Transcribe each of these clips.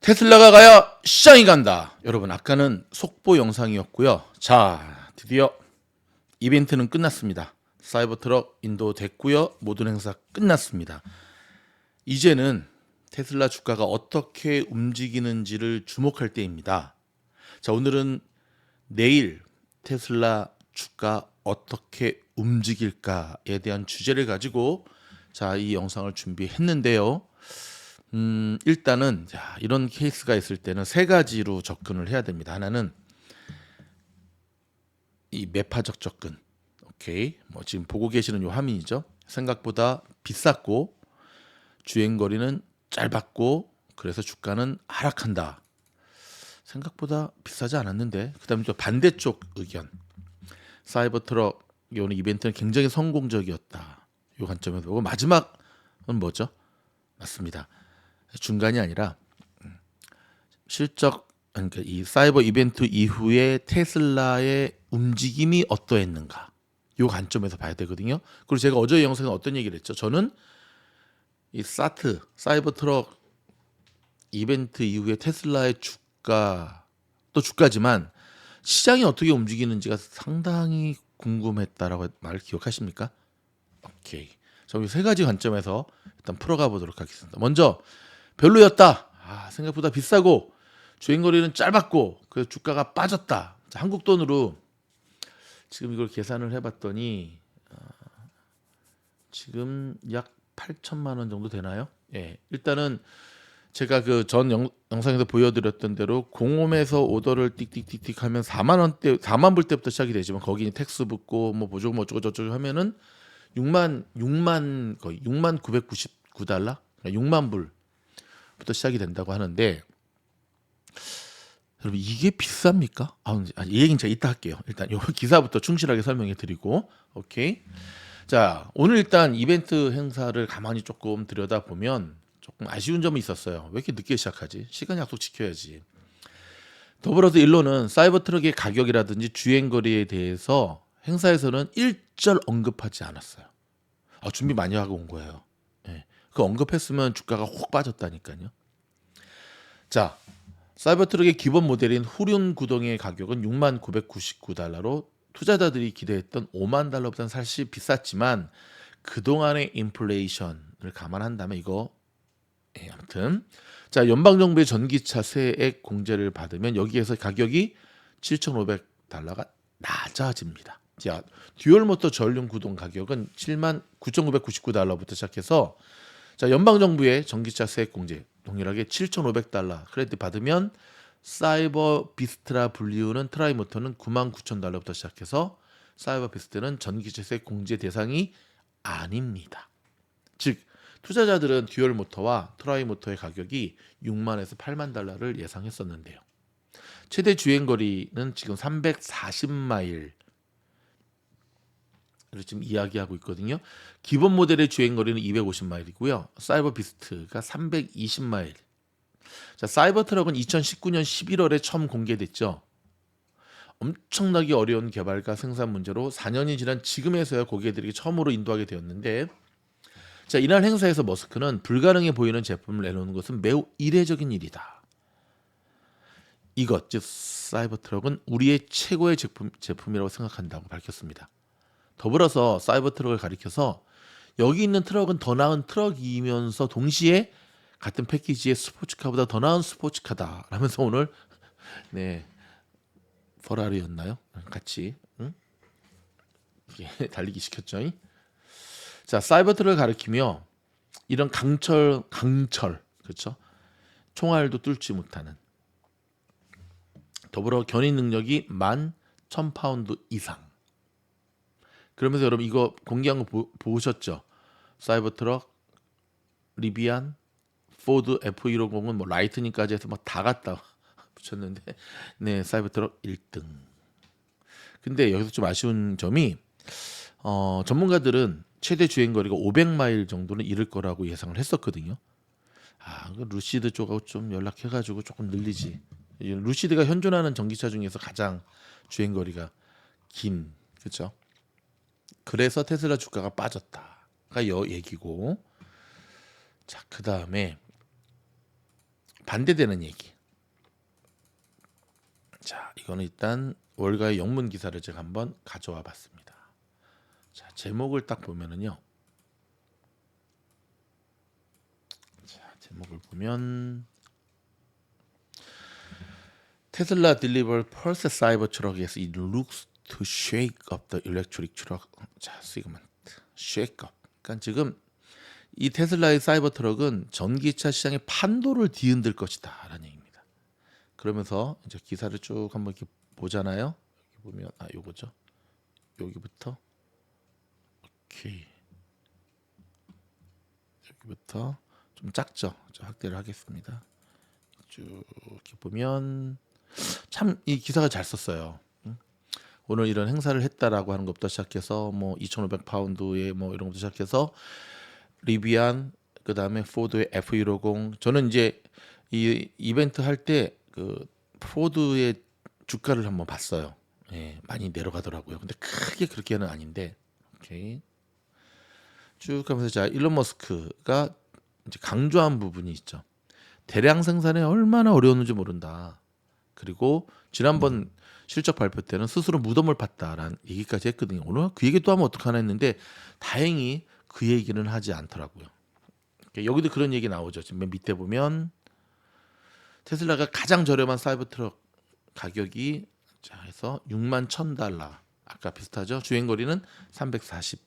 테슬라가 가야 시장이 간다. 여러분, 아까는 속보 영상이었고요. 자, 드디어 이벤트는 끝났습니다. 사이버 트럭 인도 됐고요. 모든 행사 끝났습니다. 이제는 테슬라 주가가 어떻게 움직이는지를 주목할 때입니다. 자, 오늘은 내일 테슬라 주가 어떻게 움직일까에 대한 주제를 가지고 자, 이 영상을 준비했는데요. 음, 일단은 자, 이런 케이스가 있을 때는 세 가지로 접근을 해야 됩니다. 하나는 이 매파적 접근. 오케이. 뭐 지금 보고 계시는 요 화면이죠. 생각보다 비쌌고 주행 거리는 짧았고 그래서 주가는 하락한다. 생각보다 비싸지 않았는데 그다음에 또 반대쪽 의견. 사이버 트럭 오늘 이벤트는 굉장히 성공적이었다. 요 관점에서 보고 마지막은 뭐죠? 맞습니다. 중간이 아니라 음, 실적 그러니까 이 사이버 이벤트 이후에 테슬라의 움직임이 어떠했는가 요 관점에서 봐야 되거든요. 그리고 제가 어제 영상에 어떤 얘기를 했죠? 저는 이 사트 사이버 트럭 이벤트 이후에 테슬라의 주가 또 주가지만 시장이 어떻게 움직이는지가 상당히 궁금했다라고 말 기억하십니까? 오케이. 저기 세 가지 관점에서 일단 풀어가 보도록 하겠습니다. 먼저 별로였다. 아, 생각보다 비싸고 주행 거리는 짧았고 그 주가가 빠졌다. 자, 한국 돈으로 지금 이걸 계산을 해봤더니 어, 지금 약 8천만 원 정도 되나요? 예, 일단은 제가 그 전 영상에서 보여드렸던 대로 공홈에서 오더를 띡띡띡띡 하면 4만 원대 4만 불 때부터 시작이 되지만 거기 텍스 붙고 뭐 보조금 어쩌고 저쩌고 하면은 6만 6만 거의 6만 999달러 6만 불 부터 시작이 된다고 하는데 여러분 이게 비쌉니까? 아, 이 얘기는 제가 이따 할게요. 일단 요 기사부터 충실하게 설명해 드리고 오케이. 자 오늘 일단 이벤트 행사를 가만히 조금 들여다 보면 조금 아쉬운 점이 있었어요. 왜 이렇게 늦게 시작하지? 시간 약속 지켜야지. 더불어서 일로는 사이버 트럭의 가격이라든지 주행 거리에 대해서 행사에서는 일절 언급하지 않았어요. 아, 준비 많이 하고 온 거예요. 예. 그 언급했으면 주가가 확 빠졌다니까요. 자, 사이버 트럭의 기본 모델인 후륜 구동의 가격은 6만 999달러로 투자자들이 기대했던 5만 달러보다는 사실 비쌌지만 그동안의 인플레이션을 감안한다면 이거 예, 아무튼 자 연방 정부의 전기차 세액 공제를 받으면 여기에서 가격이 7,500달러가 낮아집니다. 자 듀얼 모터 전륜 구동 가격은 7만 9,999달러부터 시작해서 자 연방 정부의 전기차 세액 공제 동일하게 7,500달러 크레딧 받으면 사이버 비스트라 불리우는 트라이 모터는 9만 9천 달러부터 시작해서 사이버 비스트는 전기차 세액 공제 대상이 아닙니다. 즉 투자자들은 듀얼 모터와 트라이 모터의 가격이 6만에서 8만 달러를 예상했었는데요. 최대 주행 거리는 지금 340마일 를 지금 이야기하고 있거든요. 기본 모델의 주행 거리는 250마일이고요. 사이버 비스트가 320마일. 자, 사이버 트럭은 2019년 11월에 처음 공개됐죠. 엄청나게 어려운 개발과 생산 문제로 4년이 지난 지금에서야 고객들에게 처음으로 인도하게 되었는데 자, 이날 행사에서 머스크는 불가능해 보이는 제품을 내놓는 것은 매우 이례적인 일이다. 이것 즉 사이버 트럭은 우리의 최고의 제품 제품이라고 생각한다고 밝혔습니다. 더불어서 사이버 트럭을 가리켜서 여기 있는 트럭은 더 나은 트럭이면서 동시에 같은 패키지의 스포츠카보다 더 나은 스포츠카다 라면서 오늘 네 퍼라리였나요? 같이 응? 달리기 시켰죠. 자 사이버 트럭을 가리키며 이런 강철 강철 그렇죠? 총알도 뚫지 못하는 더불어 견인 능력이 만 1000파운드 이상 그러면서 여러분 이거 공개한 거 보, 보셨죠? 사이버 트럭, 리비안, 포드 F150은 뭐 라이트닝까지 해서 막 다 갖다 붙였는데 네 사이버 트럭 1등. 근데 여기서 좀 아쉬운 점이 어, 전문가들은 최대 주행 거리가 500마일 정도는 이를 거라고 예상을 했었거든요. 아, 그 루시드 쪽하고 좀 연락해가지고 조금 늘리지. 루시드가 현존하는 전기차 중에서 가장 주행 거리가 긴, 그렇죠? 그래서 테슬라 주가가 빠졌다가 여 얘기고 자 그 다음에 반대되는 얘기. 자, 이거는 일단 월가의 영문 기사를 제가 한번 가져와 봤습니다. 자, 제목을 딱 보면은요. 자, 제목을 보면 테슬라 pulse cyber truck as it looks to shake up the electric truck. 자, segment. shake up. 그러니까 지금 이 테슬라의 사이버 트럭은 전기차 시장의 판도를 뒤흔들 것이다라는 얘기입니다. 그러면서 이제 기사를 쭉 한번 이렇게 보잖아요. 여기 보면 아 요거죠. 여기부터 오케이. 여기부터 좀 작죠. 저 확대를 하겠습니다. 쭉 이렇게 보면 참 이 기사가 잘 썼어요. 응? 오늘 이런 행사를 했다라고 하는 것부터 시작해서 뭐 2,500 파운드의 뭐 이런 것부터 시작해서 리비안 그다음에 포드의 F150 저는 이제 이 이벤트 할 때 그 포드의 주가를 한번 봤어요. 예, 많이 내려가더라고요. 근데 크게 그렇게는 아닌데 오케이. 쭉 하면서 자 일론 머스크가 이제 강조한 부분이 있죠. 대량 생산에 얼마나 어려웠는지 모른다. 그리고 지난번 실적 발표 때는 스스로 무덤을 팠다라는 얘기까지 했거든요. 오늘 그 얘기 또 하면 어떡하나 했는데 다행히 그 얘기는 하지 않더라고요. 여기도 그런 얘기 나오죠. 지금 맨 밑에 보면 테슬라가 가장 저렴한 사이버 트럭 가격이 자 해서 6만 1천 달러. 아까 비슷하죠. 주행 거리는 340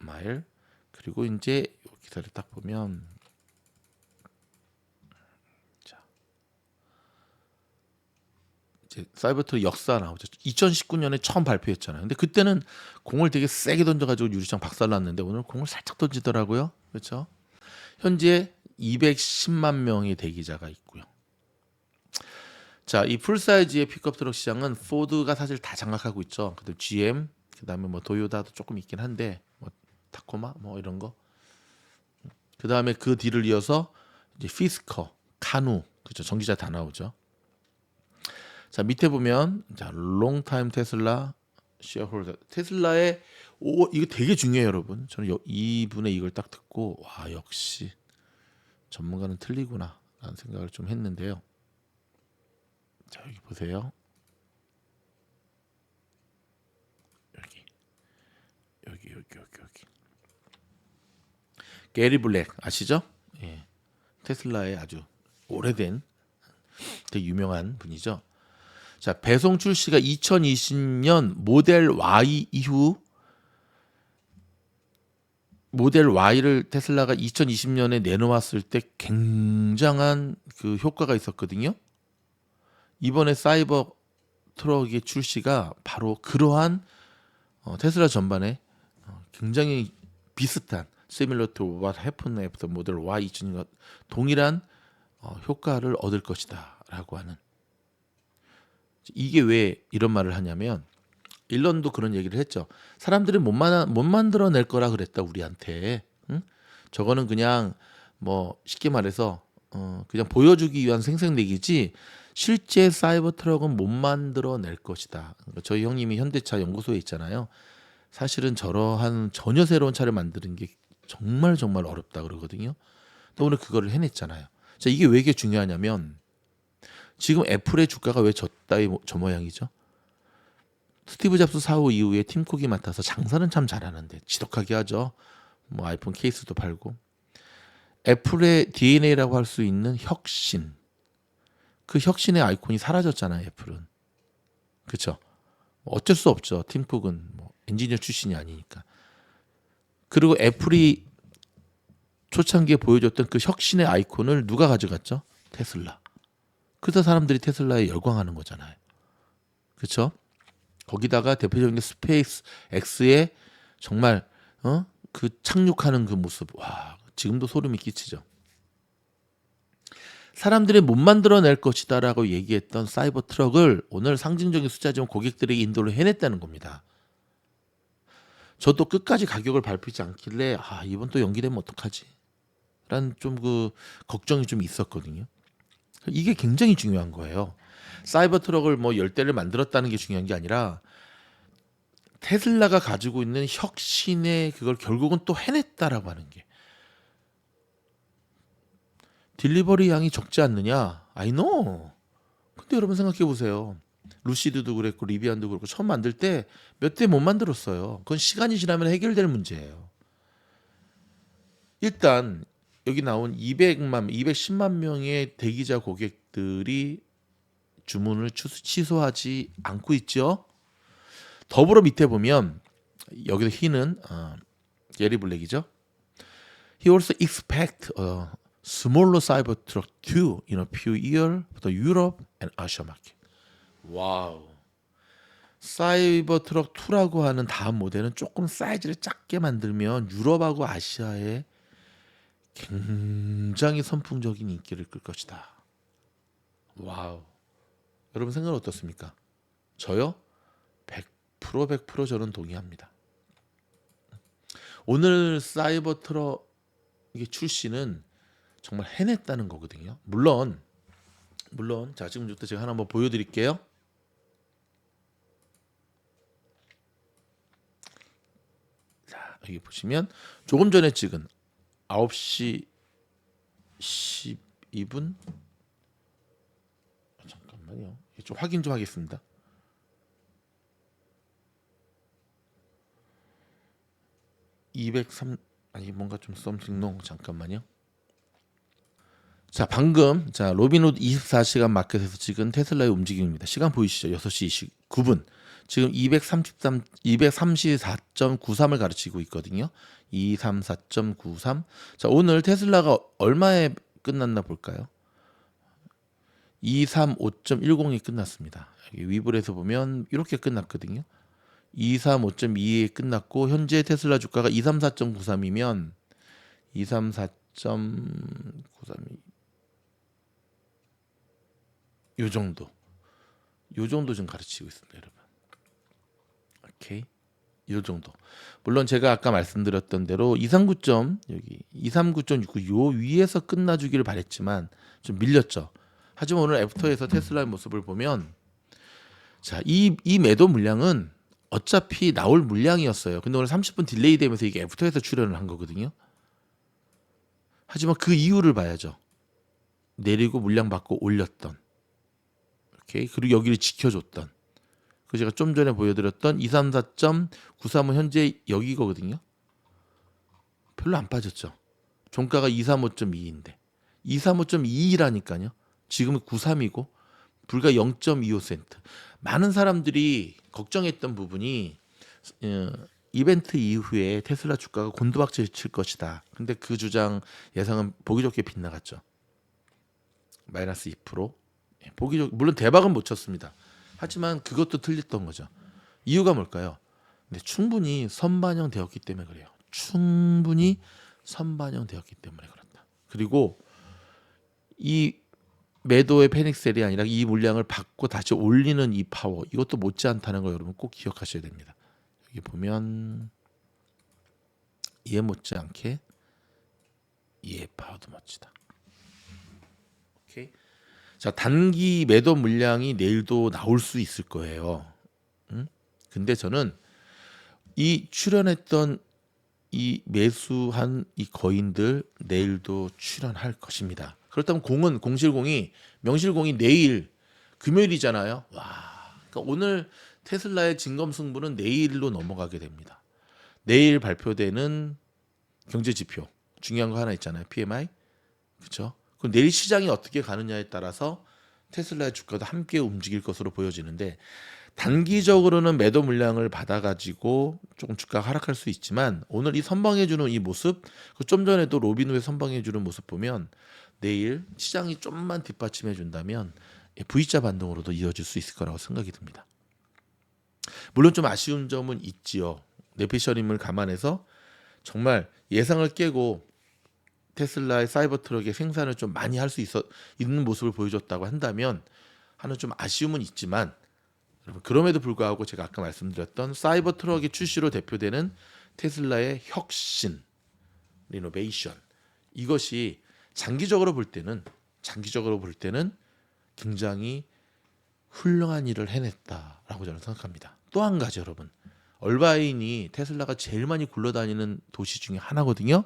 마일. 그리고 이제 요 기사를 딱 보면 자 이제 사이버 트럭 역사 나오죠. 2019년에 처음 발표했잖아요. 근데 그때는 공을 되게 세게 던져가지고 유리창 박살났는데 오늘 공을 살짝 던지더라고요. 그렇죠? 현재 210만 명의 대기자가 있고요. 자, 이 풀사이즈의 픽업 트럭 시장은 포드가 사실 다 장악하고 있죠. 그다음 GM, 그다음에 뭐 도요다도 조금 있긴 한데 뭐 타코마 뭐 이런 거. 그다음에 그 뒤를 이어서 이제 피스커, 카누, 그죠? 전기자 다 나오죠. 자, 밑에 보면 자, 롱타임 테슬라 쉐어홀더 테슬라의 오 이거 되게 중요해요, 여러분. 저는 여, 이분의 이걸 딱 듣고 와, 역시 전문가는 틀리구나 라는 생각을 좀 했는데요. 자 여기 보세요. 여기 여기 여기 여기 여기 게리 블랙 아시죠? 예. 테슬라의 아주 오래된 되게 유명한 분이죠. 자 배송 출시가 2020년 모델 Y 이후 모델 Y를 테슬라가 2020년에 내놓았을 때 굉장한 그 효과가 있었거든요. 이번에 사이버 트럭의 출시가 바로 그러한 어, 테슬라 전반에 어, 굉장히 비슷한 similar to what happened after Model Y 2000과 동일한 어, 효과를 얻을 것이다라고 하는 이게 왜 이런 말을 하냐면 일론도 그런 얘기를 했죠. 사람들이 못, 만, 못 만들어낼 거라 그랬다 우리한테. 응? 저거는 그냥 뭐 쉽게 말해서 어, 그냥 보여주기 위한 생색내기지 실제 사이버 트럭은 못 만들어낼 것이다. 저희 형님이 현대차 연구소에 있잖아요. 사실은 저러한 전혀 새로운 차를 만드는 게 정말 정말 어렵다 그러거든요. 근데 오늘 그거를 해냈잖아요. 자 이게 왜 이게 중요하냐면 지금 애플의 주가가 왜 저 따위 저 모양이죠? 스티브 잡스 사후 이후에 팀쿡이 맡아서 장사는 참 잘하는데 지독하게 하죠. 뭐 아이폰 케이스도 팔고. 애플의 DNA라고 할 수 있는 혁신. 그 혁신의 아이콘이 사라졌잖아요 애플은. 그렇죠 어쩔 수 없죠. 팀쿡은 뭐 엔지니어 출신이 아니니까. 그리고 애플이 초창기에 보여줬던 그 혁신의 아이콘을 누가 가져갔죠? 테슬라 그래서 사람들이 테슬라에 열광하는 거잖아요 그렇죠 거기다가 대표적인 게 스페이스 X의 정말 어? 그 착륙하는 그 모습 와 지금도 소름이 끼치죠. 사람들이 못 만들어낼 것이다라고 얘기했던 사이버 트럭을 오늘 상징적인 숫자지만 고객들에게 인도를 해냈다는 겁니다. 저도 끝까지 가격을 발표하지 않길래 아 이번 또 연기되면 어떡하지? 라는 좀 그 걱정이 좀 있었거든요. 이게 굉장히 중요한 거예요. 사이버 트럭을 뭐 열대를 만들었다는 게 중요한 게 아니라 테슬라가 가지고 있는 혁신의 그걸 결국은 또 해냈다라고 하는 게 딜리버리 양이 적지 않느냐? I know. 근데 여러분 생각해 보세요. 루시드도 그랬고 리비안도 그렇고 처음 만들 때 몇 대 못 만들었어요. 그건 시간이 지나면 해결될 문제예요. 일단 여기 나온 200만, 210만 명의 대기자 고객들이 주문을 취소- 취소하지 않고 있죠. 더불어 밑에 보면 여기서 히는 어, 예리 블랙이죠. He also expect a smaller Cybertruck too in a few years for the Europe and Asia market. 와우. 사이버트럭 2라고 하는 다음 모델은 조금 사이즈를 작게 만들면 유럽하고 아시아에 굉장히 선풍적인 인기를 끌 것이다. 와우. 여러분 생각은 어떻습니까? 저요? 100% 100% 저는 동의합니다. 오늘 사이버 트럭의 출시는 정말 해냈다는 거거든요. 물론 물론 자 지금부터 제가 하나 한번 보여드릴게요. 자 여기 보시면 조금 전에 찍은 9시 12분 잠깐만요. 이게 좀 확인 좀 하겠습니다. (203) 아니 뭔가 좀 썸씽 농 잠깐만요. 자 방금 자 로빈후드 24시간 마켓에서 찍은 테슬라의 움직임입니다. 시간 보이시죠? 6시 29분. 지금 233 234.93을 가르치고 있거든요. 234.93. 자 오늘 테슬라가 얼마에 끝났나 볼까요? 235.10이 끝났습니다. 여기 위블에서 보면 이렇게 끝났거든요. 235.22에 끝났고 현재 테슬라 주가가 234.93이면 234.93이 요 정도. 요 정도 좀 가르치고 있습니다, 여러분. 오케이. 요 정도. 물론 제가 아까 말씀드렸던 대로 239점 여기 239.69 요 위에서 끝나주기를 바랬지만 좀 밀렸죠. 하지만 오늘 애프터에서 테슬라의 모습을 보면 자, 이, 이 매도 물량은 어차피 나올 물량이었어요. 근데 오늘 30분 딜레이 되면서 이게 애프터에서 출연을 한 거거든요. 하지만 그 이유를 봐야죠. 내리고 물량 받고 올렸던. 오케이. 그리고 여기를 지켜줬던. 그 제가 좀 전에 보여드렸던 234.93은 현재 여기거든요. 별로 안 빠졌죠. 종가가 235.2인데 235.22라니까요. 지금은 93이고 불과 0.25센트. 많은 사람들이 걱정했던 부분이 어, 이벤트 이후에 테슬라 주가가 곤두박질 칠 것이다. 근데 그 주장 예상은 보기 좋게 빗나갔죠. 마이너스 2%. 예, 보기 좋 물론 대박은 못 쳤습니다. 하지만 그것도 틀렸던 거죠. 이유가 뭘까요? 근데 충분히 선반영 되었기 때문에 그래요. 충분히 선반영 되었기 때문에 그렇다. 그리고 이 매도의 패닉셀이 아니라 이 물량을 받고 다시 올리는 이 파워 이것도 못지않다는 거 여러분 꼭 기억하셔야 됩니다. 여기 보면 이해 못지않게 이해 파워도 멋지다. 자 단기 매도 물량이 내일도 나올 수 있을 거예요. 응? 근데 저는 이 출연했던 이 매수한 이 거인들 내일도 출연할 것입니다. 그렇다면 공은 공실공이 명실공이 내일 금요일이잖아요. 와, 그러니까 오늘 테슬라의 진검승부는 내일로 넘어가게 됩니다. 내일 발표되는 경제 지표 중요한 거 하나 있잖아요. PMI 그렇죠? 그럼 내일 시장이 어떻게 가느냐에 따라서 테슬라의 주가도 함께 움직일 것으로 보여지는데 단기적으로는 매도 물량을 받아가지고 조금 주가가 하락할 수 있지만 오늘 이 선방해주는 이 모습, 그좀 전에도 로빈후에 선방해주는 모습 보면 내일 시장이 좀만 뒷받침해 준다면 V자 반동으로도 이어질 수 있을 거라고 생각이 듭니다. 물론 좀 아쉬운 점은 있지요. 내피셔님을 감안해서 정말 예상을 깨고 테슬라의 사이버 트럭의 생산을 좀 많이 할 수 있어 있는 모습을 보여줬다고 한다면 하는 좀 아쉬움은 있지만 여러분 그럼에도 불구하고 제가 아까 말씀드렸던 사이버 트럭의 출시로 대표되는 테슬라의 혁신, 리노베이션 이것이 장기적으로 볼 때는 장기적으로 볼 때는 굉장히 훌륭한 일을 해냈다라고 저는 생각합니다. 또 한 가지 여러분 얼바인이 테슬라가 제일 많이 굴러다니는 도시 중에 하나거든요.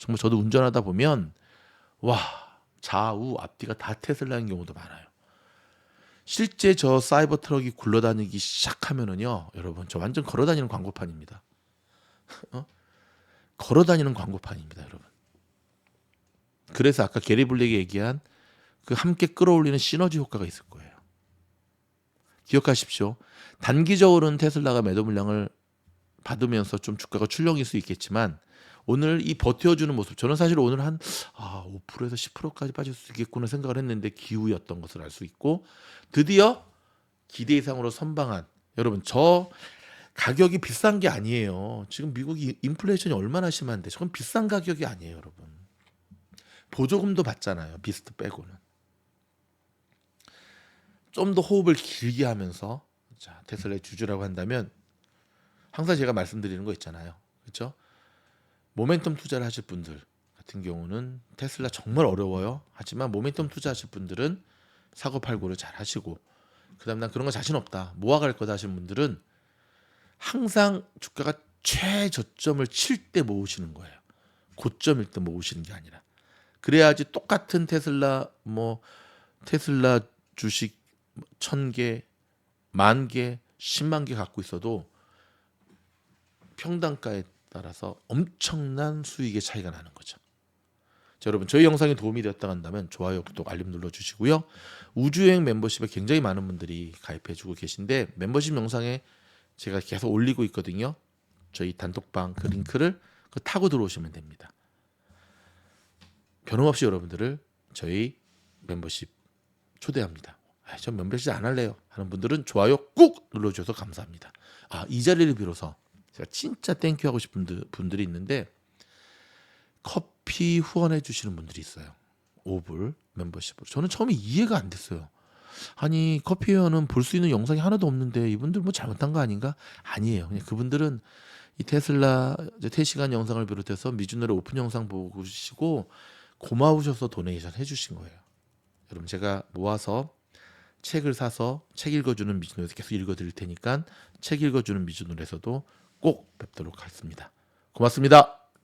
정말 저도 운전하다 보면 와 좌우 앞뒤가 다 테슬라인 경우도 많아요. 실제 저 사이버 트럭이 굴러다니기 시작하면은요, 여러분 저 완전 걸어다니는 광고판입니다. 어? 걸어다니는 광고판입니다, 여러분. 그래서 아까 게리 블랙이 얘기한 그 함께 끌어올리는 시너지 효과가 있을 거예요. 기억하십시오. 단기적으로는 테슬라가 매도 물량을 받으면서 좀 주가가 출렁일 수 있겠지만 오늘 이 버텨주는 모습 저는 사실 오늘 한 아, 5%에서 10%까지 빠질 수 있겠구나 생각을 했는데 기우였던 것을 알 수 있고 드디어 기대 이상으로 선방한 여러분 저 가격이 비싼 게 아니에요. 지금 미국이 인플레이션이 얼마나 심한데 저건 비싼 가격이 아니에요, 여러분. 보조금도 받잖아요. 비스트 빼고는. 좀 더 호흡을 길게 하면서 자, 테슬라의 주주라고 한다면 항상 제가 말씀드리는 거 있잖아요. 그렇죠? 모멘텀 투자를 하실 분들 같은 경우는 테슬라 정말 어려워요. 하지만 모멘텀 투자하실 분들은 사고 팔고를 잘 하시고 그다음 난 그런 거 자신 없다. 모아갈 거다 하시는 분들은 항상 주가가 최저점을 칠 때 모으시는 거예요. 고점일 때 모으시는 게 아니라. 그래야지 똑같은 테슬라 뭐 테슬라 주식 천 개, 만 개, 십만 개 갖고 있어도 평단가에 따라서 엄청난 수익의 차이가 나는 거죠. 자, 여러분 저희 영상이 도움이 되었다 한다면 좋아요, 구독, 알림 눌러주시고요. 우주여행 멤버십에 굉장히 많은 분들이 가입해주고 계신데 멤버십 영상에 제가 계속 올리고 있거든요. 저희 단톡방 그 링크를 그 타고 들어오시면 됩니다. 변함없이 여러분들을 저희 멤버십 초대합니다. 아, 전 멤버십 안 할래요 하는 분들은 좋아요 꾹 눌러주셔서 감사합니다. 아, 이 자리를 빌어서 제가 진짜 땡큐 하고 싶은 분들- 분들이 있는데 커피 후원해 주시는 분들이 있어요. 5불 멤버십으로. 저는 처음에 이해가 안 됐어요. 아니 커피 회원은 볼 수 있는 영상이 하나도 없는데 이분들 뭐 잘못한 거 아닌가? 아니에요. 그냥 그분들은 이 테슬라 이제 태시간 영상을 비롯해서 미주노래 오픈 영상 보시고 고마우셔서 도네이션 해주신 거예요. 여러분 제가 모아서 책을 사서 책 읽어주는 미주노래에서 계속 읽어드릴 테니까 책 읽어주는 미주노래에서도 꼭 뵙도록 하겠습니다. 고맙습니다.